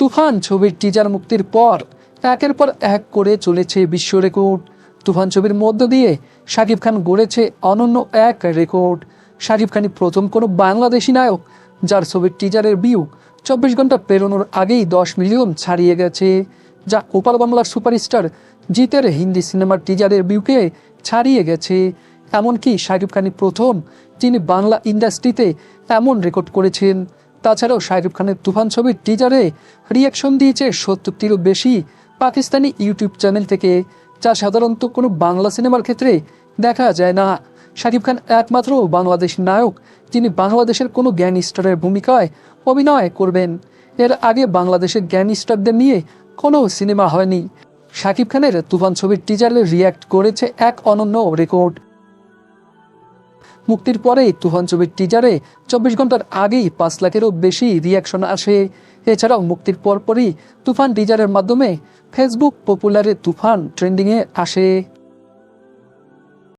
তুফান ছবির টিজার মুক্তির পর একের পর এক করে চলেছে বিশ্ব রেকর্ড তুফান ছবির মধ্য দিয়ে শাকিব খান গড়েছে অনন্য এক রেকর্ড শাকিব খানই প্রথম কোনো বাংলাদেশি নায়ক, যার ছবির টিজারের ভিউ চব্বিশ ঘণ্টা পেরোনোর আগেই দশ মিলিয়ন ছাড়িয়ে গেছে, যা ওপাল বাংলার সুপারস্টার জিতের হিন্দি সিনেমার টিজারের ভিউকে ছাড়িয়ে গেছে। এমনকি শাকিব খানই প্রথম যিনি বাংলা ইন্ডাস্ট্রিতে এমন রেকর্ড করেছেন? তাছাড়াও শাহরুখ খানের তুফান ছবির টিজারে রিয়াকশন দিয়েছে সত্তরটিরও বেশি পাকিস্তানি ইউটিউব চ্যানেল থেকে, যা সাধারণত কোনো বাংলা সিনেমার ক্ষেত্রে দেখা যায় না। শাকিব খান একমাত্র বাংলাদেশ নায়ক যিনি বাংলাদেশের কোনো গ্যাংস্টারের ভূমিকায় অভিনয় করবেন। এর আগে বাংলাদেশের গ্যাংস্টারদের নিয়ে কোনো সিনেমা হয়নি। শাকিব খানের তুফান ছবির টিজারে রিয়্যাক্ট করেছে এক অনন্য রেকর্ড মুক্তির পরেই তুফান ছবির টিজারে চব্বিশ ঘণ্টার আগেই পাঁচ লাখেরও বেশি রিয়াকশন আসে। এছাড়াও মুক্তির পরপরই তুফান টিজারের মাধ্যমে ফেসবুক পপুলারে তুফান ট্রেন্ডিংয়ে আসে।